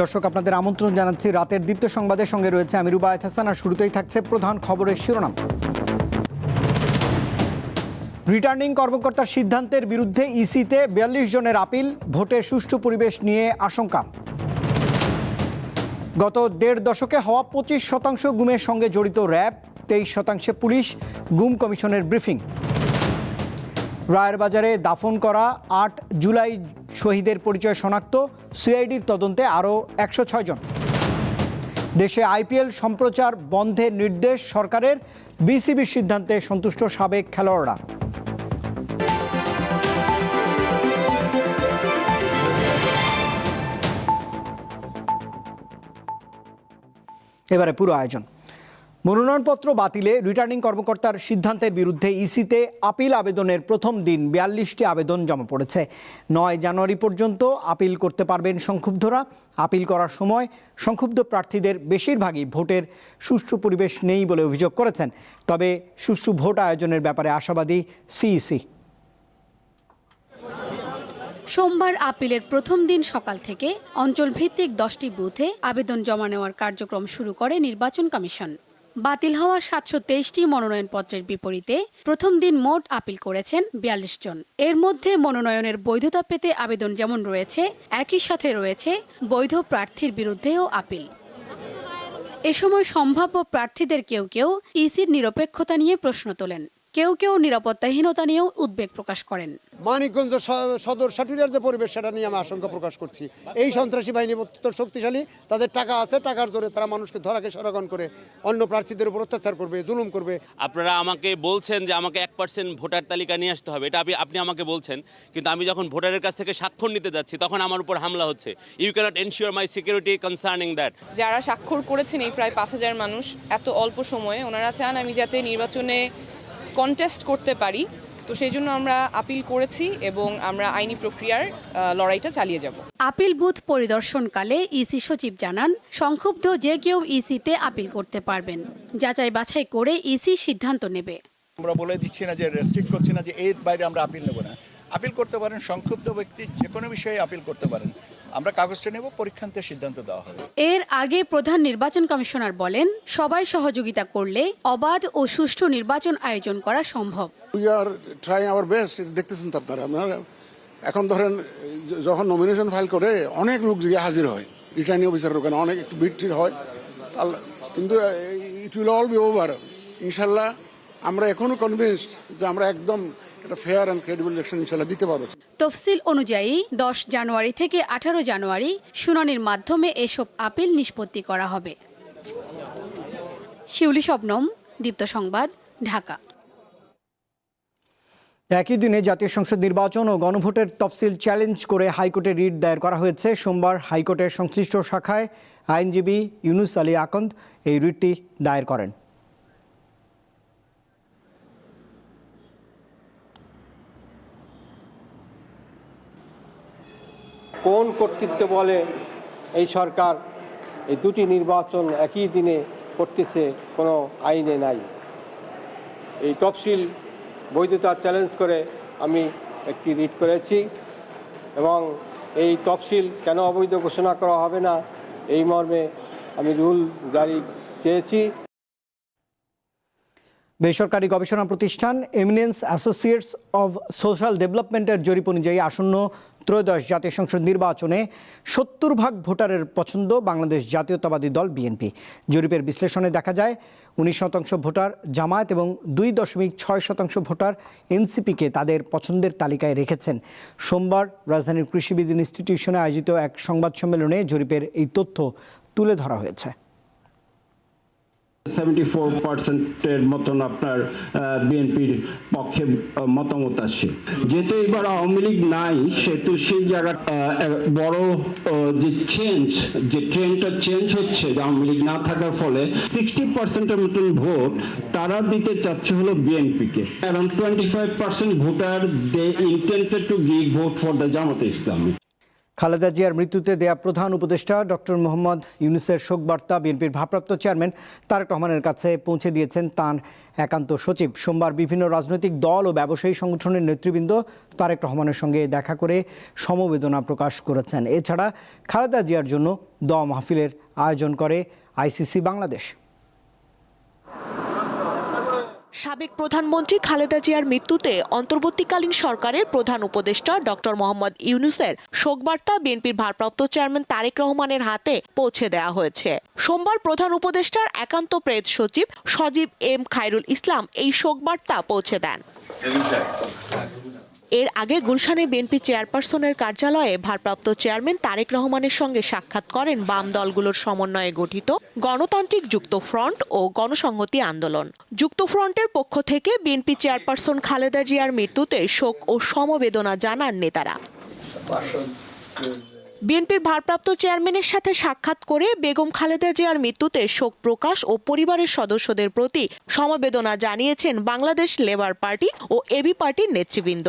দর্শক, আপনাদের আমন্ত্রণ জানাচ্ছি। রাতের দীপ্ত সংবাদের সঙ্গে রয়েছে আমি রুবায়ত হাসান, আর শুরুতেই থাকছে প্রধান খবরের শিরোনাম। রিটার্নিং কর্মকর্তার সিদ্ধান্তের বিরুদ্ধে ইসিতে বিয়াল্লিশ জনের আপিল ভোটের সুষ্ঠু পরিবেশ নিয়ে আশঙ্কা। গত দেড় দশকে হওয়া পঁচিশ শতাংশ গুমের সঙ্গে জড়িত র্যাব, তেইশ শতাংশে পুলিশ, গুম কমিশনের ব্রিফিং। রায়ের বাজারে দাফন করা, আট জুলাই শহীদের পরিচয় শনাক্ত, সিআইডির তদন্তে আরও একশো জন। দেশে আইপিএল সম্প্রচার বন্ধের নির্দেশ সরকারের বিসিবির সিদ্ধান্তে সন্তুষ্ট সাবেক খেলোয়াড়রা। এবারে পুরো আয়োজন। মনোনয়নপত্র বাতিলে রিটার্নিং কর্মকর্তার সিদ্ধান্তের বিরুদ্ধে ইসিতে আপিল আবেদনের প্রথম দিন বিয়াল্লিশটি আবেদন জমা পড়েছে। নয় জানুয়ারি পর্যন্ত আপিল করতে পারবেন সংক্ষুব্ধরা। আপিল করার সময় সংক্ষুব্ধ প্রার্থীদের বেশিরভাগই ভোটের সুষ্ঠু পরিবেশ নেই বলে অভিযোগ করেছেন। তবে সুষ্ঠু ভোট আয়োজনের ব্যাপারে আশাবাদী সিইসি। সোমবার আপিলের প্রথম দিন সকাল থেকে অঞ্চলভিত্তিক দশটি বুথে আবেদন জমা নেওয়ার কার্যক্রম শুরু করে নির্বাচন কমিশন। বাতিল হওয়া সাতশো তেইশটি মনোনয়নপত্রের বিপরীতে প্রথম দিন মোট আপিল করেছেন বিয়াল্লিশ জন এর মধ্যে মনোনয়নের বৈধতা পেতে আবেদন যেমন রয়েছে, একই সাথে রয়েছে বৈধ প্রার্থীর বিরুদ্ধেও আপিল। এ সময় সম্ভাব্য প্রার্থীদের কেউ কেউ ইসির নিরপেক্ষতা নিয়ে প্রশ্ন তোলেন। কেউ কেউ নিরাপত্তাহীনতা নিয়েও উদ্বেগ প্রকাশ করেন। মানিকগঞ্জ সদর সাটুরিয়ার যে পরিবেশ সেটা নিয়ে আমি আশঙ্কা প্রকাশ করছি। এই সন্ত্রাসী বাহিনী অত্যন্ত শক্তিশালী তাদের টাকা আছে টাকার জোরে তারা মানুষকে ধরাকে সরাগন করে অন্য প্রার্থীদের উপর অত্যাচার করবে জুলুম করবে। আপনারা আমাকে বলছেন যে আমাকে এক পার্সেন্ট ভোটার তালিকা নিয়ে আসতে হবে এটা আপনি- আপনি আমাকে বলছেন কিন্তু আমি যখন ভোটারের কাছ থেকে স্বাক্ষর নিতে যাচ্ছি তখন আমার উপর হামলা হচ্ছে। You cannot ensure my security concerning that যারা স্বাক্ষর করেছেন এই প্রায় পাঁচ হাজার মানুষ এত অল্প সময়ে ওনারা চান আমি যাতে নির্বাচনে কন্টেস্ট করতে পারি তো সেই জন্য আমরা আপিল করেছি এবং আমরা আইনি প্রক্রিয়ার লড়াইটা চালিয়ে যাব। আপিল বুথ পরিদর্শনকালে ইসি সচিব জানান সংক্ষুব্ধ যে কেউ ইসিতে আপিল করতে পারবেন। যাচাই বাছাই করে ইসি সিদ্ধান্ত নেবে। আমরা বলে দিচ্ছি না যে রেস্ট্রিক্ট করছি না যে এর বাইরে আমরা আপিল নেব না। আপিল করতে পারেন সংক্ষুব্ধ ব্যক্তি যে কোনো বিষয়ে আপিল করতে পারেন। আমরা কাগজটা নেব পরীক্ষান্তে সিদ্ধান্ত দেওয়া হবে। এর আগে প্রধান নির্বাচন কমিশনার বলেন সবাই সহযোগিতা করলে অবাধ ও সুষ্ঠু নির্বাচন আয়োজন করা সম্ভব। We are try our best দেখতেছেন তো আপনারা আপনারা এখন ধরেন যখন নমিনেশন ফাইল করে অনেক লোক গিয়ে হাজির হয় রিটার্নিং অফিসারের ওখানে অনেক একটু ভিড় হয় কিন্তু it will all be over ইনশাল্লাহ আমরা এখনও কনভিন্সড যে আমরা একদম একটা ফেয়ার অ্যান্ড ক্রেডিবল ইলেকশন ইনশাল্লাহ দিতে পারব। তফসিল অনুযায়ী দশ জানুয়ারি থেকে আঠারো জানুয়ারি শুনানির মাধ্যমে এসব আপিল নিষ্পত্তি করা হবে। শিউলি শবনম দীপ্ত সংবাদ ঢাকা। একই দিনে জাতীয় সংসদ নির্বাচন ও গণভোটের তফসিল চ্যালেঞ্জ করে হাইকোর্টে রিট দায়ের করা হয়েছে। সোমবার হাইকোর্টের সংশ্লিষ্ট শাখায় আইনজীবী ইউনুস আলী আকন্দ এই রিটটি দায়ের করেন। কোন কর্তৃত্ব বলে এই সরকার এই দুটি নির্বাচন একই দিনে করতেছে কোনো আইনে নাই। এই তফসিল বৈধতা চ্যালেঞ্জ করে আমি একটি রিট করেছি এবং এই তফসিল কেন অবৈধ ঘোষণা করা হবে না, এই মর্মে আমি রুল জারি চেয়েছি। বেসরকারি গবেষণা প্রতিষ্ঠান এমিনেন্স অ্যাসোসিয়েটস অব সোশ্যাল ডেভেলপমেন্টের জরিপ অনুযায়ী আসন্ন ত্রয়োদশ জাতীয় সংসদ নির্বাচনে সত্তর ভাগ ভোটারের পছন্দ বাংলাদেশ জাতীয়তাবাদী দল বিএনপি। জরিপের বিশ্লেষণে দেখা যায়, উনিশ শতাংশ ভোটার জামায়াত এবং দুই দশমিক ছয় শতাংশ ভোটার এনসিপিকে তাদের পছন্দের তালিকায় রেখেছেন। সোমবার রাজধানীর কৃষিবিদ ইনস্টিটিউশনে আয়োজিত এক সংবাদ সম্মেলনে জরিপের এই তথ্য তুলে ধরা হয়েছে। সেভেন্টি মতন আপনার বিএনপির পক্ষে মতামত যেহেতু এবার আওয়ামী লীগ নাই, সেহেতু সেই জায়গা বড় যে চেঞ্জ যে ট্রেন্ডটা চেঞ্জ হচ্ছে, যে আওয়ামী লীগ না থাকার ফলে সিক্সটি পার্সেন্টের মতন ভোট তারা দিতে চাচ্ছে হলো বিএনপিকে around twenty five percent voter they intended to give vote for the Jamaat-e Islami Khaleda জিয়ার মৃত্যুতে দেয়া প্রধান উপদেষ্টা ডক্টর মোহাম্মদ ইউনুসের শোকবার্তা বিএনপির ভারপ্রাপ্ত চেয়ারম্যান তারেক রহমানের কাছে পৌঁছে দিয়েছেন তাঁর একান্ত সচিব। সোমবার বিভিন্ন রাজনৈতিক দল ও ব্যবসায়ী সংগঠনের নেতৃবৃন্দ তারেক রহমানের সঙ্গে দেখা করে সমবেদনা প্রকাশ করেছেন। এছাড়া খালেদা জিয়ার জন্য দ মাহফিলের আয়োজন করে আইসিসি বাংলাদেশ। সাবেক প্রধানমন্ত্রী খালেদা জিয়ার মৃত্যুতে অন্তর্বর্তীকালীন সরকারের প্রধান উপদেষ্টা ডক্টর মোহাম্মদ ইউনুসের শোকবার্তা বিএনপির ভারপ্রাপ্ত চেয়ারম্যান তারেক রহমানের হাতে পৌঁছে দেওয়া হয়েছে। সোমবার প্রধান উপদেষ্টার একান্ত প্রেত সচিব সজীব এম খায়রুল ইসলাম এই শোকবার্তা পৌঁছে দেন। এর আগে গুলশানে বিএনপি চেয়ারপারসনের কার্যালয়ে ভারপ্রাপ্ত চেয়ারম্যান তারেক রহমানের সঙ্গে সাক্ষাৎ করেন বাম দলগুলোর সমন্বয়ে গঠিত গণতান্ত্রিক যুক্ত ফ্রন্ট ও গণসংহতি আন্দোলন। যুক্ত ফ্রন্টের পক্ষ থেকে বিএনপি চেয়ারপারসন খালেদা জিয়ার মৃত্যুতে শোক ও সমবেদনা জানান নেতারা। বিএনপির ভারপ্রাপ্ত চেয়ারম্যানের সাথে সাক্ষাৎ করে বেগম খালেদা জিয়ার মৃত্যুতে শোক প্রকাশ ও পরিবারের সদস্যদের প্রতি সমবেদনা জানিয়েছেন বাংলাদেশ লেবার পার্টি ও এবি পার্টির নেতৃবৃন্দ।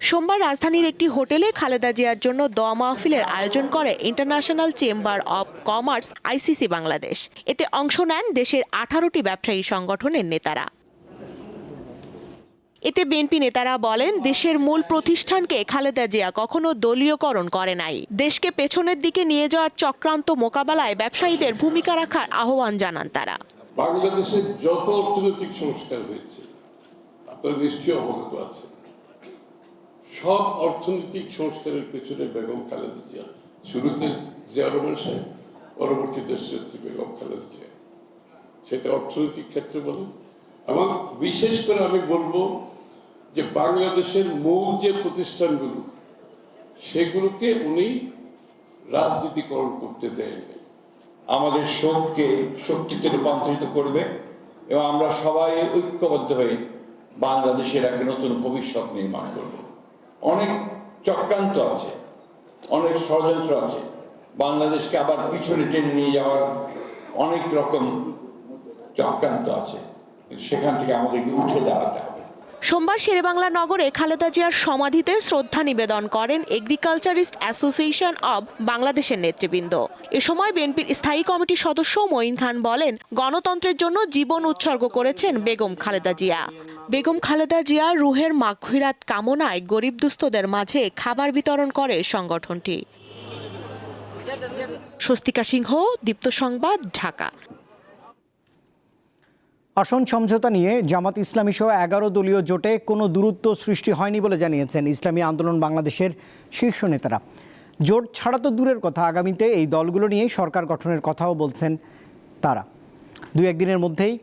সোমবার রাজধানীর একটি হোটেলে খালেদা জিয়ার জন্য দোয়া মাহফিলের আয়োজন করে international chamber of commerce, ICC Bangladesh. এতে অংশ নেন দেশের আঠারোটি ব্যবসায়ী সংগঠনের নেতারা। এতে বিএনপি নেতারা বলেন, দেশের মূল প্রতিষ্ঠানকে খালেদা জিয়া কখনো দলীয়করণ করে নাই। দেশকে পেছনের দিকে নিয়ে যাওয়ার চক্রান্ত মোকাবেলায় ব্যবসায়ীদের ভূমিকা রাখার আহ্বান জানান তারা। বাংলাদেশের যত অর্থনৈতিক সংস্কার হয়েছে আপনারা নিশ্চয়ই অবগত আছেন সব অর্থনৈতিক সংস্কারের পেছনে বেগম খালেদা জিয়া। শুরুতে জিয়া রহমান সাহেব, পরবর্তী দেশনেত্রী বেগম খালেদা জিয়া। সেটা অর্থনৈতিক ক্ষেত্রে বলেন এবং বিশেষ করে আমি বলব যে বাংলাদেশের মূল যে প্রতিষ্ঠানগুলো, সেগুলোকে উনি রাজনীতিকরণ করতে দেয় আমাদের শোককে শক্তিতে রূপান্তরিত করবে এবং আমরা সবাই ঐক্যবদ্ধ হয়ে বাংলাদেশের এক নতুন ভবিষ্যৎ নির্মাণ করব। অনেক চক্রান্ত আছে, অনেক ষড়যন্ত্র আছে। বাংলাদেশকে আবার পিছনে টেনে নিয়ে যাওয়ার অনেক রকম চক্রান্ত আছে। সেখান থেকে আমাদেরকে উঠে দাঁড়াতে হবে। সোমবার শেরেবাংলা নগরে খালেদা জিয়ার সমাধিতে শ্রদ্ধা নিবেদন করেন এগ্রিকালচারিস্ট অ্যাসোসিয়েশন অব বাংলাদেশের নেতৃবৃন্দ। এ সময় বিএনপির স্থায়ী কমিটির সদস্য মঈন খান বলেন, গণতন্ত্রের জন্য জীবন উৎসর্গ করেছেন বেগম খালেদা জিয়া। বেগম খালেদা জিয়া রুহের মাগফিরাত কামনায় গরিব দুস্থদের মাঝে খাবার বিতরণ করে সংগঠনটি। স্বস্তিকা সিংহ, দীপ্ত সংবাদ, ঢাকা। আসন সমঝোতা নিয়ে জামাত ইসলামী সহ এগারো দলীয় জোটে কোনো দূরত্ব সৃষ্টি হয়নি বলে জানিয়েছেন ইসলামী আন্দোলন বাংলাদেশের শীর্ষ নেতারা। জোট ছাড়া তো দূরের কথা, আগামীতে এই দলগুলো নিয়ে সরকার গঠনের কথাও বলছেন তারা। দু একদিনের মধ্যেই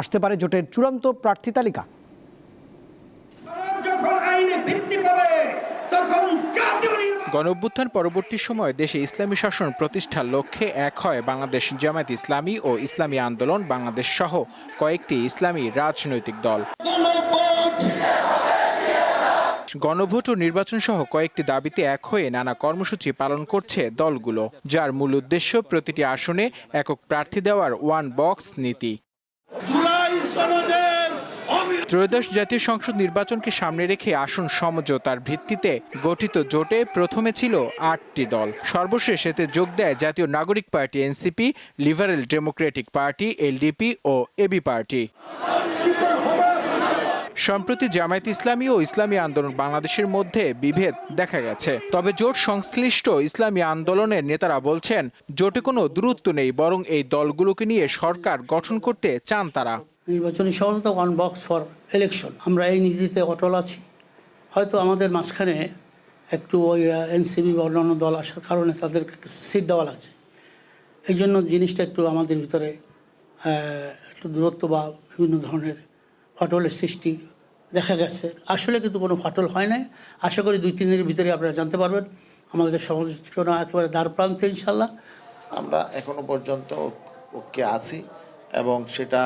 আসতে পারে জোটের চূড়ান্ত প্রার্থী তালিকা। গণঅভ্যুত্থান পরবর্তী সময়ে দেশে ইসলামী শাসন প্রতিষ্ঠার লক্ষ্যে এক হয় বাংলাদেশ জামায়াত ইসলামী ও ইসলামী আন্দোলন বাংলাদেশ সহ কয়েকটি ইসলামী রাজনৈতিক দল। গণভোট ও নির্বাচন সহ কয়েকটি দাবিতে এক হয়ে নানা কর্মসূচি পালন করছে দলগুলো যার মূল উদ্দেশ্য প্রতিটি আসনে একক প্রার্থী দেওয়ার ওয়ান বক্স নীতি। ত্রয়োদশ জাতীয় সংসদ নির্বাচনকে সামনে রেখে আসন সমঝোতার ভিত্তিতে গঠিত জোটে প্রথমে ছিল আটটি দল। সর্বশেষ এতে যোগ দেয় Jatiya Nagorik party NCP, liberal democratic party, LDP ও এবি পার্টি। সম্প্রতি জামায়াত ইসলামী ও ইসলামী আন্দোলন বাংলাদেশের মধ্যে বিভেদ দেখা গেছে। তবে জোট সংশ্লিষ্ট ইসলামী আন্দোলনের নেতারা বলছেন, জোটে কোনো দূরত্ব নেই, বরং এই দলগুলোকে নিয়ে সরকার গঠন করতে চান তারা। নির্বাচনী সমঝোতা ওয়ান বক্স ফর ইলেকশন আমরা এই নীতিতে অটল আছি। হয়তো আমাদের মাঝখানে একটু ওই এনসিবি বা অন্যান্য দল আসার কারণে তাদেরকে কিছু সিট দেওয়া লাগছে। এই জন্য জিনিসটা একটু আমাদের ভিতরে একটু দূরত্ব বা বিভিন্ন ধরনের ফাটলের সৃষ্টি দেখা গেছে। আসলে কিন্তু কোনো ফাটল হয় নাই। আশা করি দুই, তিন দিনের ভিতরে আপনারা জানতে পারবেন। আমাদের সমালোচনা একেবারে দ্বার প্রান্তে ইনশাল্লাহ আমরা এখনও পর্যন্ত ঐক্যে আছি এবং সেটা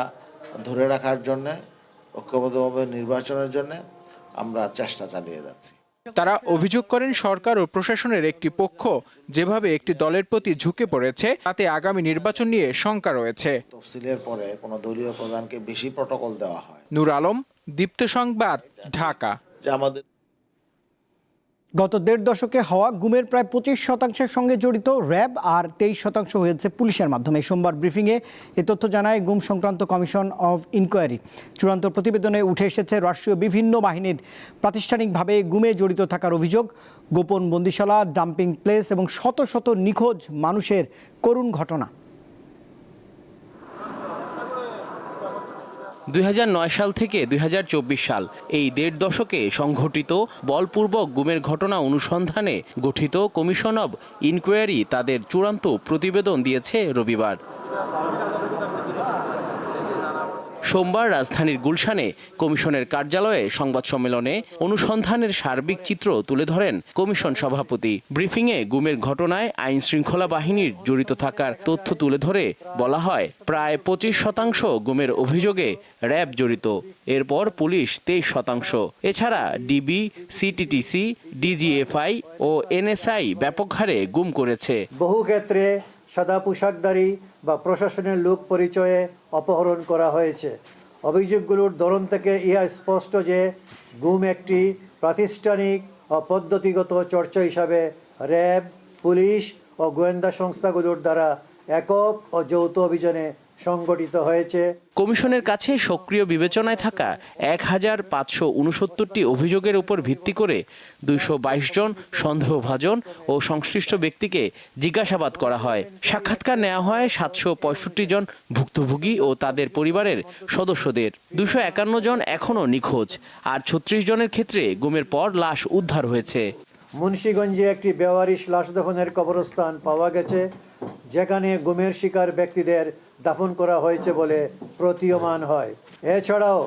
ধরে রাখার জন্য ঐক্যবদ্ধভাবে নির্বাচনের জন্য আমরা চেষ্টা চালিয়ে যাচ্ছি। তারা অভিযোগ করেন সরকার ও প্রশাসনের একটি পক্ষ যেভাবে একটি দলের প্রতি ঝুঁকে পড়েছে তাতে আগামী নির্বাচন নিয়ে শঙ্কা রয়েছে। তফসিলের পরে কোনো দলীয় প্রধানকে বেশি প্রটোকল দেওয়া হয়। নূর আলম দীপ্ত সংবাদ ঢাকা। যে আমাদের গত দেড় দশকে হওয়া গুমের প্রায় পঁচিশ শতাংশের সঙ্গে জড়িত র্যাব আর তেইশ শতাংশ হয়েছে পুলিশের মাধ্যমে। সোমবার ব্রিফিংয়ে এ তথ্য জানায় গুম সংক্রান্ত কমিশন অফ ইনকোয়ারি। চূড়ান্ত প্রতিবেদনে উঠে এসেছে রাষ্ট্রীয় বিভিন্ন বাহিনীর প্রাতিষ্ঠানিকভাবে গুমে জড়িত থাকার অভিযোগ। গোপন বন্দিশালা, ডাম্পিং প্লেস এবং শত শত নিখোঁজ মানুষের করুণ ঘটনা। দুই হাজার নয় সাল থেকে দুই হাজার চব্বিশ সাল এই দেড় দশকে সংঘটিত বলপূর্বক গুমের ঘটনা অনুসন্ধানে গঠিত কমিশন অব ইনকোয়ারি তাদের চূড়ান্ত প্রতিবেদন দিয়েছে রবিবার। সোমবার রাজধানীর গুলশানে কমিশনের কার্যালয়ে সংবাদ সম্মেলনে অনুসন্ধানের সার্বিক চিত্র তুলে ধরেন কমিশন সভাপতি। ব্রিফিংয়ে গুমের ঘটনায় আইন শৃঙ্খলা বাহিনীর জড়িত থাকার তথ্য তুলে ধরে বলা হয়, প্রায় পঁচিশ শতাংশ গুমের অভিযোগে র্যাব জড়িত। এরপর পুলিশ তেইশ শতাংশ। এছাড়া ডিবি, সিটিটিসি, ডিজিএফআই ও এনএসআই ব্যাপক হারে গুম করেছে। বহু ক্ষেত্রে সাদা পোশাকধারী বা প্রশাসনের লোক পরিচয়ে অপহরণ করা হয়েছে। অভিযোগগুলোর ধরন থেকে ইহা স্পষ্ট যে গুম একটি প্রাতিষ্ঠানিক ও পদ্ধতিগত চর্চা হিসাবে র্যাব, পুলিশ ও গোয়েন্দা সংস্থাগুলোর দ্বারা একক ও যৌথ অভিযানে সংগঠিত হয়েছে। কমিশনের কাছে সক্রিয় বিবেচনায় থাকা এক হাজার পাঁচশো উনসত্তরটি অভিযোগের উপর ভিত্তি করে দুইশো বাইশ জন সন্দেহভাজন ও সংশ্লিষ্ট ব্যক্তিকে জিজ্ঞাসাবাদ করা হয়। সাক্ষাৎকার নেওয়া হয় সাতশো পঁয়ষট্টি জন ভুক্তভোগী ও তাদের পরিবারের সদস্যদের। দুশো একান্ন জন এখনও নিখোঁজ আর ছত্রিশ জনের ক্ষেত্রে গুমের পর লাশ উদ্ধার হয়েছে। মুন্সীগঞ্জে একটি বেওয়ারিশ লাশ দাফনের কবরস্থান পাওয়া গেছে যেখানে গুমের শিকার ব্যক্তিদের দাফন করা হয়েছে বলে প্রতীয়মান হয়। এছাড়াও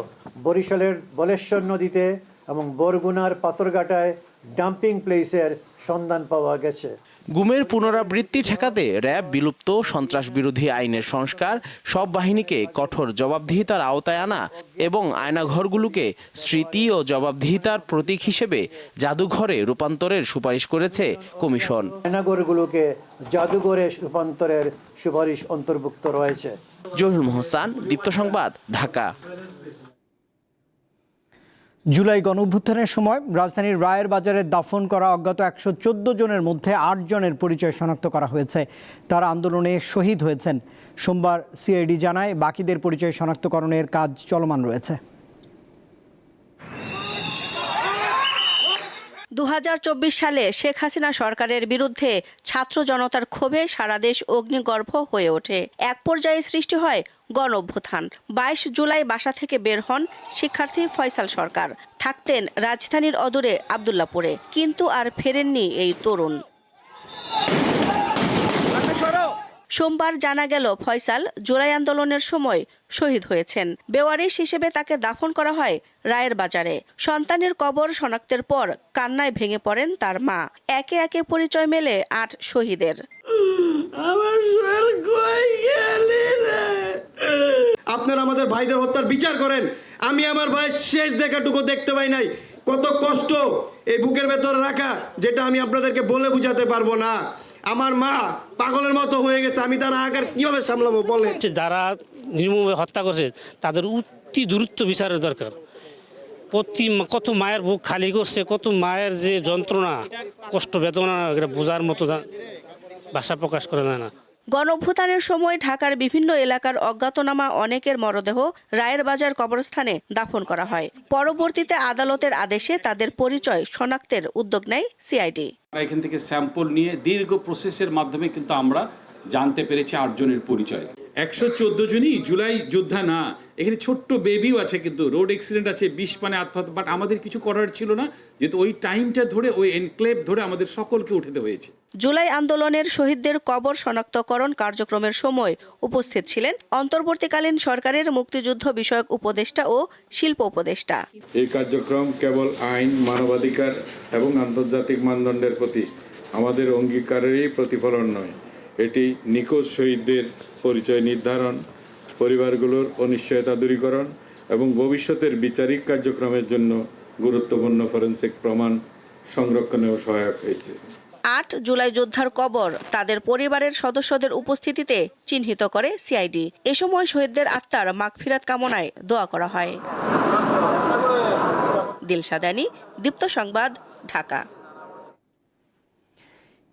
বরিশালের বলেশ্বর নদীতে এবং বরগুনার পাথরঘাটায় ডাম্পিং প্লেসের সন্ধান পাওয়া গেছে। গুমের পুনরাবৃত্তি ঠেকাতে র্যাব বিলুপ্ত সন্ত্রাস বিরোধী আইনের সংস্কার সব বাহিনীকে কঠোর জবাবদিহিতার আওতায় আনা এবং আয়নাঘরগুলোকে স্মৃতি ও জবাবদিহিতার প্রতীক হিসেবে জাদুঘরে রূপান্তরের সুপারিশ করেছে কমিশন। আয়নাঘরগুলোকে জাদুঘরে রূপান্তরের সুপারিশ অন্তর্ভুক্ত রয়েছে। জহির মোহসান দীপ্ত সংবাদ ঢাকা। জুলাই গণঅভ্যুত্থানের সময় রাজধানীর রায়ের বাজারে দাফন করা অজ্ঞাত একশো চোদ্দ জনের মধ্যে আট জনের পরিচয় শনাক্ত করা হয়েছে। তারা আন্দোলনে শহীদ হয়েছেন। সোমবার সিআইডি জানায়, বাকিদের পরিচয় শনাক্তকরণের কাজ চলমান রয়েছে। দু হাজার চব্বিশ সালে শেখ হাসিনা সরকারের বিরুদ্ধে ছাত্র জনতার ক্ষোভে সারা দেশ অগ্নিগর্ভ হয়ে ওঠে। এক পর্যায়ে সৃষ্টি হয় গণ অভ্যুত্থান বাইশ জুলাই বাসা থেকে বের হন শিক্ষার্থী ফয়সাল সরকার। থাকতেন রাজধানীর অদূরে আবদুল্লাপুরে, কিন্তু আর ফেরেননি এই তরুণ। সোমবার জানা গেল ফয়সাল জুলাই আন্দোলনের সময় শহীদ হয়েছেন। বেওয়ারিশ হিসেবে তাকে দাফন করা হয় রায়ের বাজারে। সন্তানের কবর শনাক্তের পর কান্নায় ভেঙে পড়েন তার মা। একে একে পরিচয় মেলে আট শহীদের। আপনারা আমাদের ভাইদের হত্যার বিচার করেন। আমি আমার ভাইয়ের শেষ দেখাটুকু দেখতে পাই নাই। কত কষ্ট এই বুকের ভেতরে রাখা যেটা আমি আপনাদেরকে বলে বুঝাতে পারব না। আমার মা পাগলের মতো হয়ে গেছে, আমি তার আকার কীভাবে সামলাবো বলে যারা নির্মমভাবে হত্যা করছে, তাদের অতি দূরত্ব বিচারের দরকার। প্রতি কত মায়ের বুক খালি করছে, কত মায়ের যে যন্ত্রণা, কষ্ট বেদনা এটা বোঝার মতো ভাষা প্রকাশ করা যায় না। গণঅভ্যুত্থানের সময় ঢাকার বিভিন্ন এলাকার অজ্ঞাতনামা অনেকের মরদেহ রায়ের বাজার কবরস্থানে দাফন করা হয়। পরবর্তীতে আদালতের আদেশে তাদের পরিচয় শনাক্তের উদ্যোগ নেয় সিআইডি। এখান থেকে স্যাম্পল নিয়ে দীর্ঘ প্রসেসের মাধ্যমে কিন্তু আমরা জানতে পেরেছি আটজনের পরিচয়। একশো চোদ্দ জনই জুলাই যোদ্ধা না, এখানে ছোট্ট বেবিও আছে কিন্তু রোড অ্যাক্সিডেন্ট আছে, বিষ পানে আত্মহত্যা বাট আমাদের কিছু করার ছিল না, যেহেতু ওই টাইমটা ধরে, ওই এনক্লেভ ধরে আমাদের সকলকে উঠাতে হয়েছে। জুলাই আন্দোলনের শহীদদের কবর শনাক্তকরণ কার্যক্রমের সময় উপস্থিত ছিলেন অন্তর্বর্তীকালীন সরকারের মুক্তিযুদ্ধ বিষয়ক উপদেষ্টা ও শিল্প উপদেষ্টা। এই কার্যক্রম কেবল আইন, মানবাধিকার এবং আন্তর্জাতিক মানদণ্ডের প্রতি আমাদের অঙ্গীকারেরই প্রতিফলন নয়। এটি নিখোঁজ শহীদদের পরিচয় নির্ধারণ, পরিবারগুলোর অনিশ্চয়তা দূরীকরণ এবং ভবিষ্যতের বিচারিক কার্যক্রমের জন্য গুরুত্বপূর্ণ ফরেন্সিক প্রমাণ সংরক্ষণেও সহায়ক হয়েছে। আট জুলাই যোদ্ধার কবর তাদের পরিবারের সদস্যদের উপস্থিতিতে চিহ্নিত করে সিআইডি। এ সময় শহীদদের আত্মার মাগফিরাত কামনায় দোয়া করা হয়। দিলশাদানি দীপ্ত সংবাদ, ঢাকা।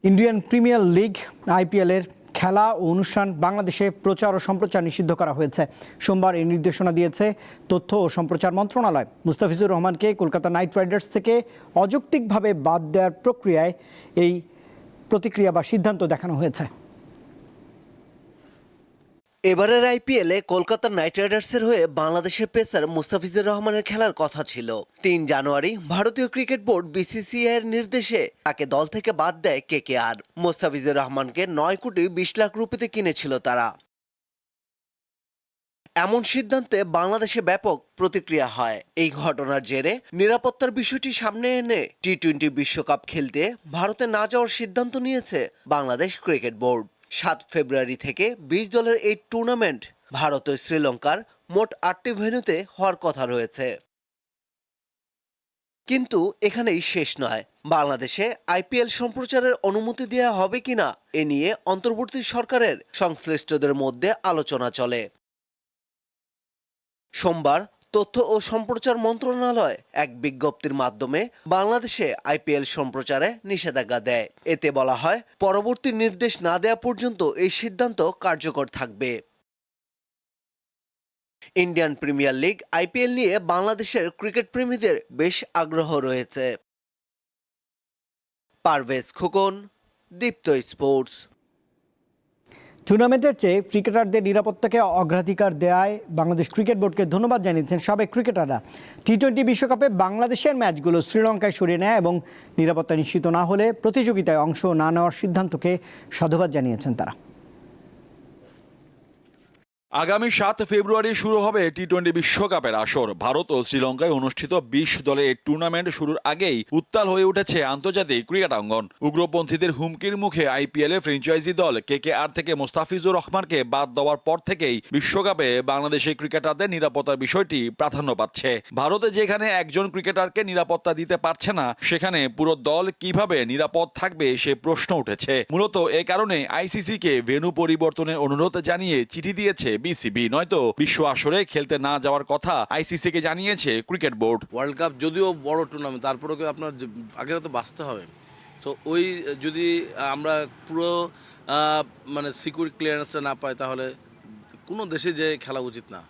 ইন্ডিয়ান প্রিমিয়ার লিগ আইপিএলের খেলা ও অনুষ্ঠান বাংলাদেশে প্রচার ও সম্প্রচার নিষিদ্ধ করা হয়েছে। সোমবার এই নির্দেশনা দিয়েছে তথ্য ও সম্প্রচার মন্ত্রণালয়। মুস্তাফিজুর রহমানকে কলকাতা নাইট রাইডার্স থেকে অযৌক্তিকভাবে বাদ দেওয়ার প্রক্রিয়ায় এই প্রতিক্রিয়া বা সিদ্ধান্ত দেখানো হয়েছে। এবারের আইপিএলে কলকাতা নাইট রাইডার্সের হয়ে বাংলাদেশের পেসার মুস্তাফিজুর রহমানের খেলার কথা ছিল। তিন জানুয়ারি ভারতীয় ক্রিকেট বোর্ড বিসিসিআই এর নির্দেশে তাকে দল থেকে বাদ দেয় কেকেআর। মুস্তাফিজুর রহমানকে নয় কোটি বিশ লাখ রুপিতে কিনেছিল তারা। এমন সিদ্ধান্তে বাংলাদেশে ব্যাপক প্রতিক্রিয়া হয়। এই ঘটনার জেরে নিরাপত্তার বিষয়টি সামনে এনে টি টোয়েন্টি বিশ্বকাপ খেলতে ভারতে না যাওয়ার সিদ্ধান্ত নিয়েছে বাংলাদেশ ক্রিকেট বোর্ড। সাত ফেব্রুয়ারি থেকে বিশ দলের এই টুর্নামেন্ট ভারত ও শ্রীলঙ্কার মোট আটটি ভেন্যুতে হওয়ার কথা রয়েছে। কিন্তু এখানেই শেষ নয়। বাংলাদেশে আইপিএল সম্প্রচারের অনুমতি দেওয়া হবে কিনা, এ নিয়ে অন্তর্বর্তী সরকারের সংশ্লিষ্টদের মধ্যে আলোচনা চলে। সোমবার তথ্য ও সম্প্রচার মন্ত্রণালয় এক বিজ্ঞপ্তির মাধ্যমে বাংলাদেশে আইপিএল সম্প্রচারে নিষেধাজ্ঞা দেয়। এতে বলা হয়, পরবর্তী নির্দেশ না দেওয়া পর্যন্ত এই সিদ্ধান্ত কার্যকর থাকবে। ইন্ডিয়ান প্রিমিয়ার লিগ আইপিএল নিয়ে বাংলাদেশের ক্রিকেট প্রেমীদের বেশ আগ্রহ রয়েছে। পারভেজ খোকন, দীপ্ত স্পোর্টস। টুর্নামেন্টের চেয়ে ক্রিকেটারদের নিরাপত্তাকে অগ্রাধিকার দেয় বাংলাদেশ ক্রিকেট বোর্ডকে ধন্যবাদ জানিয়েছেন সাবেক ক্রিকেটাররা। টি টোয়েন্টি বিশ্বকাপে বাংলাদেশের ম্যাচগুলো শ্রীলঙ্কায় সরিয়ে নেয় এবং নিরাপত্তা নিশ্চিত না হলে প্রতিযোগিতায় অংশ না নেওয়ার সিদ্ধান্তকে সাধুবাদ জানিয়েছেন তারা। আগামী সাত ফেব্রুয়ারি শুরু হবে টি টোয়েন্টি বিশ্বকাপের আসর। ভারত ও শ্রীলঙ্কায় অনুষ্ঠিত বিশ দলের টুর্নামেন্ট শুরুর আগেই উত্তাল হয়ে উঠেছে আন্তর্জাতিক ক্রিকেট অঙ্গন উগ্রপন্থীদের হুমকির মুখে আইপিএল এ ফ্র্যাঞ্চাইজি দল কে কে আর থেকে মোস্তাফিজুর রহমানকে বাদ দেওয়ার পর থেকেই বিশ্বকাপে বাংলাদেশের ক্রিকেটারদের নিরাপত্তার বিষয়টি প্রাধান্য পাচ্ছে। ভারতে যেখানে একজন ক্রিকেটারকে নিরাপত্তা দিতে পারছে না, সেখানে পুরো দল কীভাবে নিরাপদ থাকবে সে প্রশ্ন উঠেছে। মূলত এ কারণে আইসিসি কে ভেন্যু পরিবর্তনের অনুরোধ জানিয়ে চিঠি দিয়েছে বিসিবি নয়তো বিশ্ব আসরে খেলতে না যাওয়ার কথা আইসিসি কে জানিয়েছে ক্রিকেট বোর্ড। ওয়ার্ল্ড কাপ যদিও বড় টুর্নামেন্ট তারপরেও কি আপনার যে- আগে তো বাঁচতে হবে। তো ওই যদি আমরা পুরো মানে সিকিউরিটি ক্লিয়ারেন্সটা না পাই তাহলে কোনো দেশে যে খেলা উচিত না।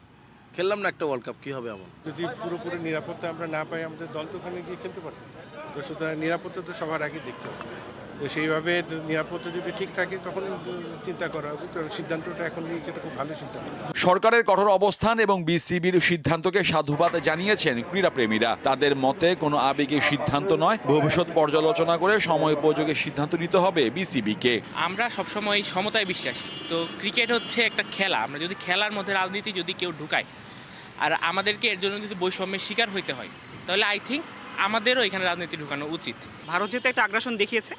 খেললাম না একটা ওয়ার্ল্ড কাপ কী হবে এমন? যদি পুরোপুরি নিরাপত্তা আমরা না পাই আমাদের দল তো ওখানে গিয়ে খেলতে পারবে। না। তো সুতরাং নিরাপত্তা তো সবার আগে দেখতে হবে। তো সেইভাবে নিরাপত্তা যদি ঠিক থাকে তখন চিন্তা করা হবে। তো সিদ্ধান্তটা এখন নিয়েছে এটা খুব ভালো সিদ্ধান্ত। সরকারের কঠোর অবস্থান এবং বিসিবির সিদ্ধান্তকে সাধুবাদ জানিয়েছেন ক্রীড়াপ্রেমীরা। তাদের মতে কোনো আবেগের সিদ্ধান্ত নয়। ভবিষ্যৎ পর্যালোচনা করে সময় উপযোগী সিদ্ধান্ত নিতে হবে বিসিবিকে। আমরা সবসময় সমতায় বিশ্বাসী। তো ক্রিকেট হচ্ছে একটা খেলা। আমরা যদি খেলার মধ্যে রাজনীতি যদি কেউ ঢুকায় আর আমাদেরকে এর জন্য যদি বৈষম্যের শিকার হইতে হয় তাহলে আই থিঙ্ক আমাদেরও এখানে রাজনীতি ঢুকানো উচিত। ভারত যেহেতু একটা আগ্রাসন দেখিয়েছে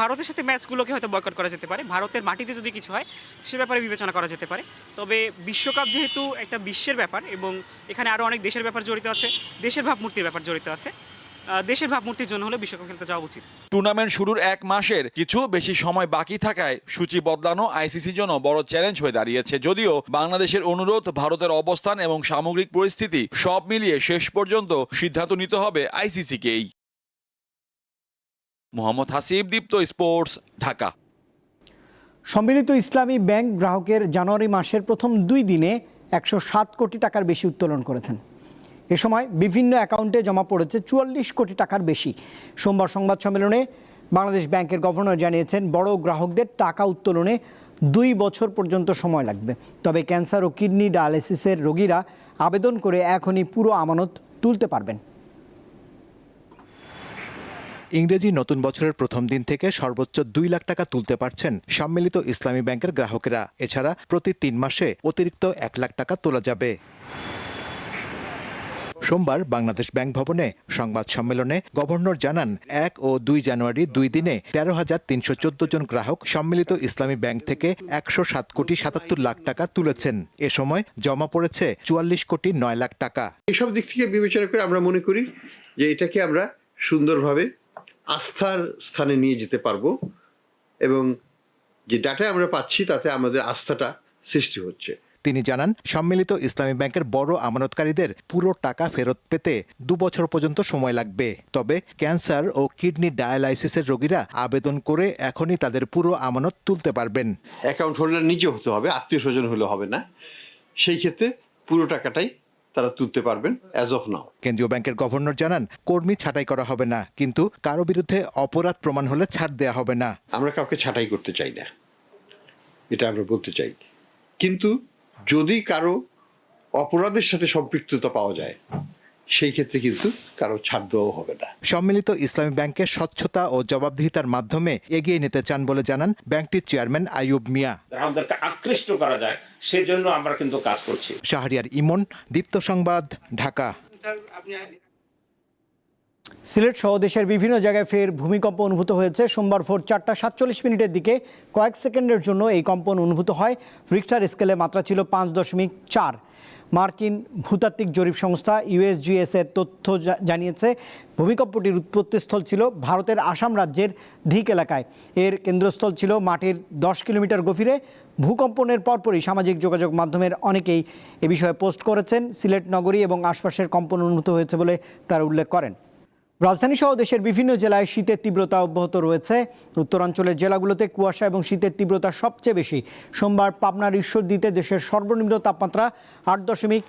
ভারতের সাথে ম্যাচগুলোকে হয়তো বয়কট করা যেতে পারে, ভারতের মাটিতে যদি কিছু হয়, সে ব্যাপারে বিবেচনা করা যেতে পারে। তবে বিশ্বকাপ যেহেতু একটা বিশ্বের ব্যাপার এবং এখানে আরও অনেক দেশের ব্যাপার জড়িত আছে, দেশের ভাবমূর্তির ব্যাপার জড়িত আছে দেশের ভাবমূর্তির জন্য হলে বিশ্বকাপ খেলতে যাওয়া উচিত। টুর্নামেন্ট শুরুর এক মাসের কিছু বেশি সময় বাকি থাকায় সূচি বদলানো আইসিসির জন্য বড় চ্যালেঞ্জ হয়ে দাঁড়িয়েছে। যদিও বাংলাদেশের অনুরোধ ভারতের অবস্থান এবং সামগ্রিক পরিস্থিতি সব মিলিয়ে শেষ পর্যন্ত সিদ্ধান্ত নিতে হবে আইসিসিকেই। মোহাম্মদ হাসিব দীপ্ত স্পোর্টস ঢাকা। সম্মিলিত ইসলামী ব্যাংক গ্রাহকের জানুয়ারি মাসের প্রথম দুই দিনে একশো সাত কোটি টাকার বেশি উত্তোলন করেছেন। এ সময় বিভিন্ন অ্যাকাউন্টে জমা পড়েছে চুয়াল্লিশ কোটি টাকার বেশি। সোমবার সংবাদ সম্মেলনে বাংলাদেশ ব্যাংকের গভর্নর জানিয়েছেন, বড় গ্রাহকদের টাকা উত্তোলনে দুই বছর পর্যন্ত সময় লাগবে। তবে ক্যান্সার ও কিডনি ডায়ালিসিসের রোগীরা আবেদন করে এখনই পুরো আমানত তুলতে পারবেন। ইংরেজি নতুন বছরের প্রথম দিন থেকে সর্বোচ্চ দুই লাখ টাকা তুলতে পারছেন সম্মিলিত ইসলামী ব্যাংকের গ্রাহকেরা। এছাড়া প্রতি তিন মাসে অতিরিক্ত এক লাখ টাকা তোলা যাবে। সোমবার বাংলাদেশ ব্যাংক ভবনে সংবাদ সম্মেলনে গভর্নর জানান, এক ও দুই জানুয়ারি দুই দিনে তেরো হাজার তিনশো চোদ্দ জন গ্রাহক সম্মিলিত ইসলামী ব্যাংক থেকে একশো সাত কোটি সাতাত্তর লাখ টাকা তুলেছেন। এ সময় জমা পড়েছে চুয়াল্লিশ কোটি নয় লাখ টাকা। এসব দিক থেকে বিবেচনা করে আমরা মনে করি যে এটাকে আমরা সুন্দরভাবে আস্থার স্থানে নিয়ে যেতে পারব এবং যে ডাটা আমরা পাচ্ছি তাতে আমাদের আস্থাটা সৃষ্টি হচ্ছে। তিনি জানান সম্মিলিত ইসলামী ব্যাংকের বড় আমানতকারীদের পুরো টাকা ফেরত পেতে দু বছর পর্যন্ত সময় লাগবে। তবে ক্যান্সার ও কিডনি ডায়ালাইসিসের রোগীরা আবেদন করে এখনই তাদের পুরো আমানত তুলতে পারবেন। অ্যাকাউন্ট হোল্ডার নিজে হতে হবে আত্মীয় স্বজন হলে হবে না। সেই ক্ষেত্রে পুরো টাকাটাই তারা তুলতে পারবেন অ্যাজ অফ নাও কেন্দ্রীয় ব্যাংকের গভর্নর জানান কর্মী ছাঁটাই করা হবে না কিন্তু কারও বিরুদ্ধে অপরাধ প্রমাণ হলে ছাড় দেওয়া হবে না। আমরা কাউকে ছাঁটাই করতে চাই না। এটা আমরা বলতে চাই। কিন্তু যদি কারও অপরাধের সাথে সম্পৃক্ততা পাওয়া যায় সেই ক্ষেত্রে কিন্তু কারও ছাড় দেওয়াও হবে না। সম্মিলিত ইসলামী ব্যাংকের স্বচ্ছতা ও জবাবদিহিতার মাধ্যমে এগিয়ে নিতে চান বলে জানান ব্যাংকটির চেয়ারম্যান আইয়ুব মিয়া। আমাদেরকে আকৃষ্ট করা যায় সেজন্য আমরা কিন্তু কাজ করছি। শাহরিয়ার ইমন দীপ্ত সংবাদ ঢাকা। সিলেট সহ দেশের বিভিন্ন জায়গায় ফের ভূমিকম্প অনুভূত হয়েছে। সোমবার ভোর চারটা সাতচল্লিশ মিনিটের দিকে কয়েক সেকেন্ডের জন্য এই কম্পন অনুভূত হয়। রিক্টার স্কেলে মাত্রা ছিল পাঁচ দশমিক চার। মার্কিন ভূতাত্ত্বিক জরিপ সংস্থা ইউএসজিএস এর তথ্য জানিয়েছে, ভূমিকম্পটির উৎপত্তিস্থল ছিল ভারতের আসাম রাজ্যের ধিক এলাকায়। এর কেন্দ্রস্থল ছিল মাটির দশ কিলোমিটার গভীরে। ভূকম্পনের পরপরই সামাজিক যোগাযোগ মাধ্যমের অনেকেই এ বিষয়ে পোস্ট করেছেন। সিলেট নগরী এবং আশপাশের কম্পন অনুভূত হয়েছে বলে তারা উল্লেখ করেন। রাজধানী সহ দেশের বিভিন্ন জেলায় শীতের তীব্রতা অব্যাহত রয়েছে। উত্তরাঞ্চলের জেলাগুলোতে কুয়াশা এবং শীতের তীব্রতা সবচেয়ে বেশি। সোমবার পাবনার ঈশ্বরদীতে দেশের সর্বনিম্ন তাপমাত্রা আট দশমিক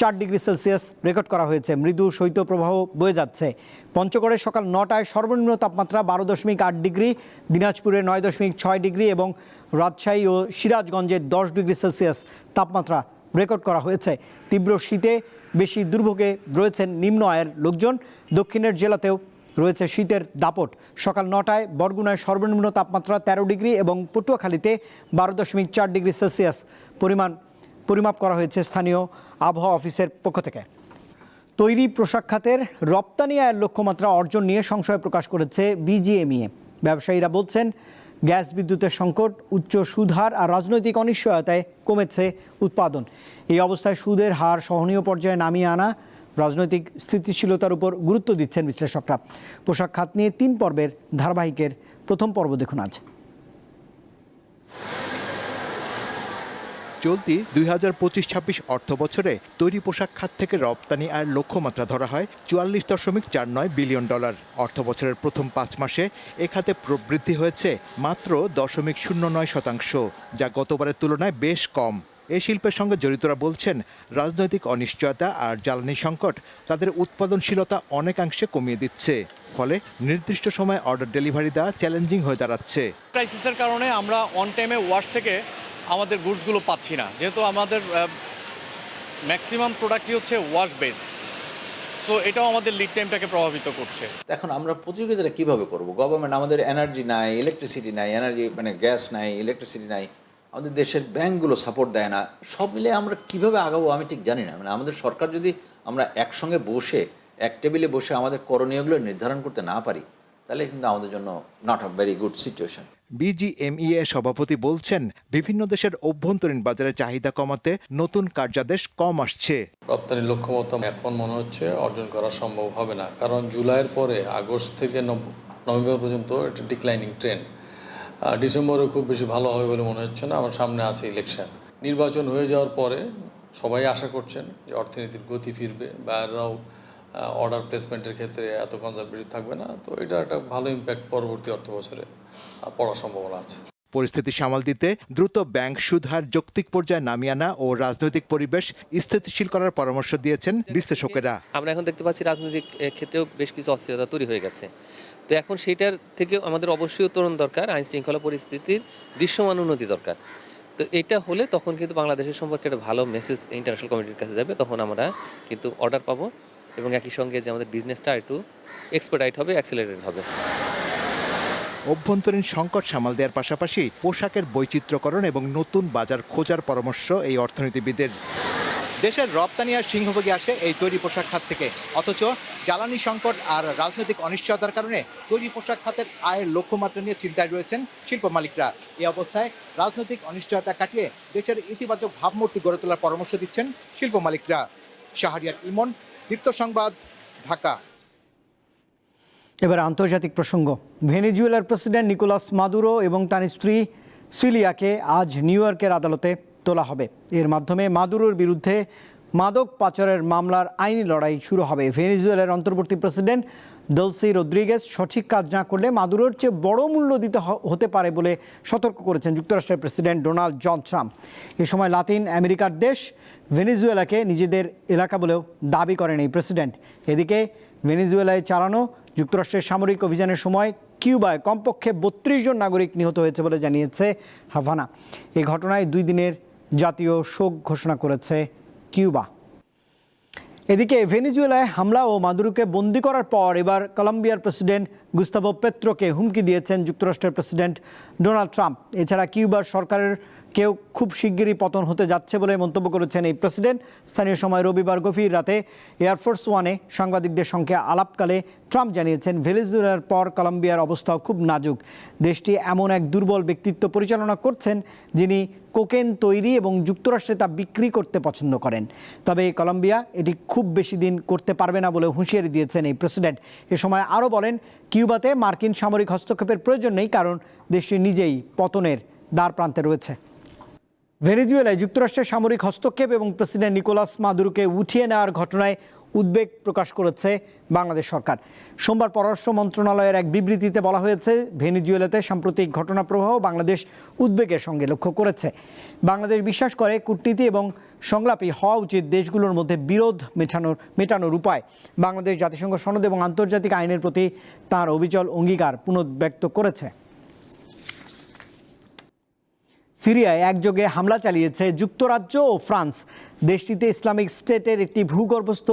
চার ডিগ্রি সেলসিয়াস রেকর্ড করা হয়েছে। মৃদু শৈত্যপ্রবাহ বয়ে যাচ্ছে। পঞ্চগড়ে সকাল নটায় সর্বনিম্ন তাপমাত্রা বারো দশমিক আট ডিগ্রি, দিনাজপুরে নয় দশমিক ছয় ডিগ্রি এবং রাজশাহী ও সিরাজগঞ্জে দশ ডিগ্রি সেলসিয়াস তাপমাত্রা রেকর্ড করা হয়েছে। তীব্র শীতে বেশি দুর্ভোগে রয়েছেন নিম্ন আয়ের লোকজন। দক্ষিণের জেলাতেও রয়েছে শীতের দাপট। সকাল নটায় বরগুনায় সর্বনিম্ন তাপমাত্রা তেরো ডিগ্রি এবং পটুয়াখালীতে বারো দশমিক চার ডিগ্রি সেলসিয়াস পরিমাণ পরিমাপ করা হয়েছে স্থানীয় আবহাওয়া অফিসের পক্ষ থেকে। তৈরি পোশাক খাতের রপ্তানি আয়ের লক্ষ্যমাত্রা অর্জন নিয়ে সংশয় প্রকাশ করেছে বিজিএমইএ। ব্যবসায়ীরা বলছেন গ্যাস বিদ্যুতের সংকট, উচ্চ সুদহার আর রাজনৈতিক অনিশ্চয়তায় কমেছে উৎপাদন। এই অবস্থায় সুদের হার সহনীয় পর্যায়ে নামিয়ে আনা রাজনৈতিক স্থিতিশীলতার উপর গুরুত্ব দিচ্ছেন বিশ্লেষকরা। পোশাক খাত নিয়ে তিন পর্বের ধারাবাহিকের প্রথম পর্ব দেখুন আজ। চলতি দুই হাজার পঁচিশ ছাব্বিশ অর্থ বছরে তৈরি পোশাক খাত থেকে রপ্তানি আয়ের লক্ষ্যমাত্রা ধরা হয় চুয়াল্লিশ দশমিক চার নয় বিলিয়ন ডলার। অর্থ বছরের প্রথম পাঁচ মাসে এ খাতে প্রবৃদ্ধি হয়েছে মাত্র দশমিক শূন্য নয় শতাংশ, যা গতবারের তুলনায় বেশ কম। এ শিল্পের সঙ্গে জড়িতরা বলছেন, রাজনৈতিক অনিশ্চয়তা আর জ্বালানি সংকট তাদের উৎপাদনশীলতা অনেকাংশে কমিয়ে দিচ্ছে। ফলে নির্দিষ্ট সময়ে অর্ডার ডেলিভারি দেওয়া চ্যালেঞ্জিং হয়ে দাঁড়াচ্ছে। ক্রাইসিসের কারণে আমরা অন টাইমে ওয়াশ থেকে আমাদের গুডসগুলো পাচ্ছি না। যেহেতু আমাদের ম্যাক্সিমাম প্রোডাক্টই হচ্ছে ওয়াশ বেসড সো এটাও আমাদের লিড টাইমটাকে প্রভাবিত করছে। এখন আমরা প্রতিযোগিতাটা কীভাবে করব? গভর্নমেন্ট আমাদের এনার্জি নাই ইলেকট্রিসিটি নাই এনার্জি মানে গ্যাস নাই ইলেকট্রিসিটি নাই। আমাদের দেশের ব্যাংকগুলো সাপোর্ট দেয় না। সব মিলে আমরা কীভাবে আগাবো আমি ঠিক জানি না। মানে আমাদের সরকার যদি আমরা একসঙ্গে বসে, এক টেবিলে বসে আমাদের করণীয়গুলো নির্ধারণ করতে না পারি, তাহলে কিন্তু আমাদের জন্য not a very good situation BGMEA সভাপতি বলছেন, বিভিন্ন দেশের অভ্যন্তরীণ বাজারে চাহিদা কমাতে নতুন কার্যাদেশ কম আসছে। রপ্তানির লক্ষ্যমত এখন মনে হচ্ছে অর্জন করা সম্ভব হবে না, কারণ জুলাইয়ের পরে আগস্ট থেকে নভ- নভেম্বর পর্যন্ত এটা ডিক্লাইনিং ট্রেন্ড ডিসেম্বরে খুব বেশি ভালো হবে বলে মনে হচ্ছে না, আমার সামনে আছে ইলেকশন নির্বাচন হয়ে যাওয়ার পরে সবাই আশা করছেন যে অর্থনীতির গতি ফিরবে, বাইরেরাও অর্ডার প্লেসমেন্টের ক্ষেত্রে এত কনজারভেটিভ থাকবে না, তো এটা একটা ভালো ইম্প্যাক্ট পরবর্তী অর্থ বছরে পড়ার সম্ভাবনা আছে। পরিস্থিতি সামাল দিতে দ্রুত ব্যাংক সুদহার যৌক্তিক পর্যায়ে নামিয়ে আনা ও রাজনৈতিক পরিবেশ স্থিতিশীল করার পরামর্শ দিয়েছেন বিশ্লেষকেরা। আমরা এখন দেখতে পাচ্ছি রাজনৈতিক ক্ষেত্রেও বেশ কিছু অস্থিরতা তৈরি হয়ে গেছে। তো এখন সেটার থেকে আমাদের অবশ্যই উত্তরণ দরকার আইন শৃঙ্খলা পরিস্থিতির দৃশ্যমান উন্নতি দরকার। তো এটা হলে তখন কিন্তু বাংলাদেশের সম্পর্কে একটা ভালো মেসেজ ইন্টারন্যাশনাল কমিটির কাছে যাবে তখন আমরা কিন্তু অর্ডার পাবো এবং একই সঙ্গে যে আমাদের বিজনেসটা একটু এক্সপার্টাইট হবে অ্যাক্সেলারেট হবে। অভ্যন্তরীণ সংকট সামাল দেওয়ার পাশাপাশি পোশাকের বৈচিত্র্যকরণ এবং নতুন বাজার খোঁজার পরামর্শ এই অর্থনীতিবিদের। দেশের রপ্তানি আর সিংহভাগে আসে এই তৈরি পোশাক খাত থেকে। অথচ জ্বালানি সংকট আর রাজনৈতিক অনিশ্চয়তার কারণে তৈরি পোশাক খাতের আয়ের লক্ষ্যমাত্রা নিয়ে চিন্তায় রয়েছেন শিল্প মালিকরা। এই অবস্থায় রাজনৈতিক অনিশ্চয়তা কাটিয়ে দেশের ইতিবাচক ভাবমূর্তি গড়ে তোলার পরামর্শ দিচ্ছেন শিল্প মালিকরা। শাহরিয়ার ইমন, দীপ্ত সংবাদ, ঢাকা। এবার আন্তর্জাতিক প্রসঙ্গ। ভেনেজুয়েলার প্রেসিডেন্ট নিকোলাস মাদুরো এবং তার স্ত্রী সিলিয়াকে আজ নিউ ইয়র্কের আদালতে তোলা হবে। এর মাধ্যমে মাদুরোর বিরুদ্ধে মাদক পাচারের মামলার আইনি লড়াই শুরু হবে। ভেনেজুয়েলার অন্তর্বর্তী প্রেসিডেন্ট দলসি রদ্রিগেজ সঠিক কাজ না করলে মাদুরোর চেয়ে বড় মূল্য দিতে হতে পারে বলে সতর্ক করেছেন যুক্তরাষ্ট্রের প্রেসিডেন্ট ডোনাল্ড জন ট্রাম্প। এ সময় লাতিন আমেরিকার দেশ ভেনেজুয়েলাকে নিজেদের এলাকা বলেও দাবি করেন এই প্রেসিডেন্ট। এদিকে ভেনেজুয়েলায় চালানো যুক্তরাষ্ট্রের সামরিক অভিযানের সময় কিউবায় কমপক্ষে বত্রিশ জন নাগরিক নিহত হয়েছে বলে জানিয়েছে হাভানা। এই ঘটনায় দুই দিনের জাতীয় শোক ঘোষণা করেছে কিউবা। এদিকে ভেনিজুয়েলায় হামলা ও মাদুরুকে বন্দি করার পর এবার কলম্বিয়ার প্রেসিডেন্ট গুস্তাভো পেত্রোকে হুমকি দিয়েছেন যুক্তরাষ্ট্রের প্রেসিডেন্ট ডোনাল্ড ট্রাম্প। এছাড়া কিউবার সরকারের কেউ খুব শিগগিরই পতন হতে যাচ্ছে বলে মন্তব্য করেছেন এই প্রেসিডেন্ট। স্থানীয় সময় রবিবার গভীর রাতে এয়ারফোর্স ওয়ানে সাংবাদিকদের সঙ্গে আলাপকালে ট্রাম্প জানিয়েছেন, ভেনেজুয়েলার পর কলম্বিয়ার অবস্থাও খুব নাজুক। দেশটি এমন এক দুর্বল ব্যক্তিত্ব পরিচালনা করছেন যিনি কোকেন তৈরি এবং যুক্তরাষ্ট্রে তা বিক্রি করতে পছন্দ করেন। তবে এই কলম্বিয়া এটি খুব বেশি দিন করতে পারবে না বলে হুঁশিয়ারি দিয়েছেন এই প্রেসিডেন্ট। এ সময় আরও বলেন, কিউবাতে মার্কিন সামরিক হস্তক্ষেপের প্রয়োজন নেই কারণ দেশটি নিজেই পতনের দ্বার প্রান্তে রয়েছে। ভেনেজুয়েলায় যুক্তরাষ্ট্রের সামরিক হস্তক্ষেপ এবং প্রেসিডেন্ট নিকোলাস মাদুরোকে উঠিয়ে নেওয়ার ঘটনায় উদ্বেগ প্রকাশ করেছে বাংলাদেশ সরকার। সোমবার পররাষ্ট্র মন্ত্রণালয়ের এক বিবৃতিতে বলা হয়েছে, ভেনেজুয়েলাতে সাম্প্রতিক ঘটনা প্রবাহ বাংলাদেশ উদ্বেগের সঙ্গে লক্ষ্য করেছে। বাংলাদেশ বিশ্বাস করে কূটনীতি এবং সংলাপই হওয়া উচিত দেশগুলোর মধ্যে বিরোধ মেটানোর মেটানোর উপায়। বাংলাদেশ জাতিসংঘ সনদ এবং আন্তর্জাতিক আইনের প্রতি তার অবিচল অঙ্গীকার পুনর্ব্যক্ত করেছে। সিরিয়ায় একযোগে হামলা চালিয়েছে যুক্তরাজ্য ও ফ্রান্স। দেশটিতে ইসলামিক স্টেটের একটি ভূগর্ভস্থ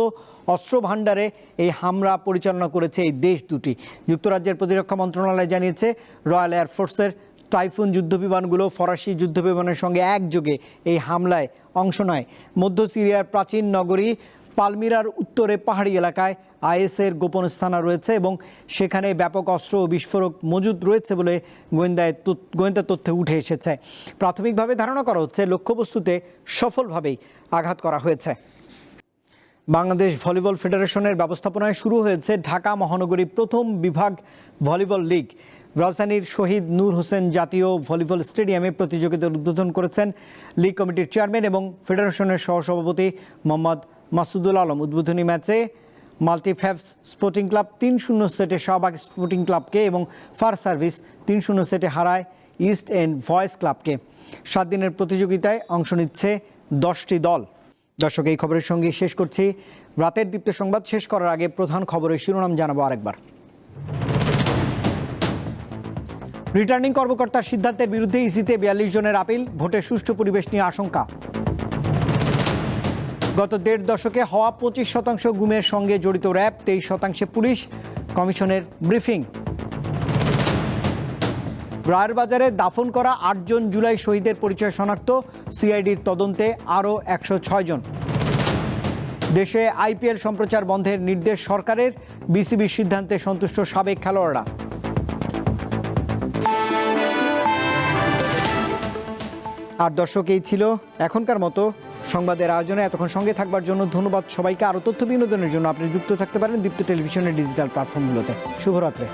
অস্ত্র ভাণ্ডারে এই হামলা পরিচালনা করেছে এই দেশ দুটি। যুক্তরাজ্যের প্রতিরক্ষা মন্ত্রণালয় জানিয়েছে, রয়্যাল এয়ারফোর্সের টাইফুন যুদ্ধবিমানগুলো ফরাসি যুদ্ধবিমানের সঙ্গে একযোগে এই হামলায় অংশ নেয়। মধ্য সিরিয়ার প্রাচীন নগরী পালমিরার উত্তরে পাহাড়ি এলাকায় আইএসের গোপন স্থানা রয়েছে এবং সেখানে ব্যাপক অস্ত্র ও বিস্ফোরক মজুদ রয়েছে বলে গোয়েন্দায় গোয়েন্দা তথ্যে উঠে এসেছে। প্রাথমিকভাবে ধারণা করা হচ্ছে লক্ষ্যবস্তুতে সফলভাবেই আঘাত করা হয়েছে। বাংলাদেশ ভলিবল ফেডারেশনের ব্যবস্থাপনায় শুরু হয়েছে ঢাকা মহানগরী প্রথম বিভাগ ভলিবল লীগ। রাজধানীর শহীদ নূর হোসেন জাতীয় ভলিবল স্টেডিয়ামে প্রতিযোগিতার উদ্বোধন করেছেন লীগ কমিটির চেয়ারম্যান এবং ফেডারেশনের সহসভাপতি মোহাম্মদ মাসুদুল আলম উদ্বোধনী ম্যাচে মাল্টিফ্যাভস স্পোর্টিং ক্লাব তিন শূন্য সেটে শাহবাগ স্পোর্টিং ক্লাবকে এবং ফার সার্ভিস তিন শূন্য সেটে হারায় ইস্ট এন্ড ভয়েস ক্লাবকে। সাত দিনের প্রতিযোগিতায় অংশ নিচ্ছে দশটি দল। দর্শক, এই খবরের সঙ্গে শেষ করছি। রাতের দীপ্ত সংবাদ শেষ করার আগে প্রধান খবরের শিরোনাম জানাব আরেকবার। রিটার্নিং কর্মকর্তার সিদ্ধান্তের বিরুদ্ধে ইসিতে বিয়াল্লিশ জনের আপিল ভোটের সুষ্ঠু পরিবেশ নিয়ে আশঙ্কা। গত দেড় দশকে হওয়া পঁচিশ শতাংশ গুমের সঙ্গে জড়িত র্যাব, তেইশ শতাংশে পুলিশ। কমিশনের ব্রিফিং। রায়ের বাজারে দাফন করা আটজন জুলাই শহীদের পরিচয় শনাক্ত, সিআইডির তদন্তে আরও একশো ছয় জন। দেশে আইপিএল সম্প্রচার বন্ধের নির্দেশ সরকারের, বিসিবির সিদ্ধান্তে সন্তুষ্ট সাবেক খেলোয়াড়রা। আর দর্শক এই ছিল এখনকার মতো সংবাদের আয়োজনে এতক্ষণ সঙ্গে থাকবার জন্য ধন্যবাদ সবাইকে। আরও তথ্য বিনোদনের জন্য আপনি যুক্ত থাকতে পারেন দীপ্ত টেলিভিশনের ডিজিটাল প্ল্যাটফর্মগুলোতে। শুভরাত্রি।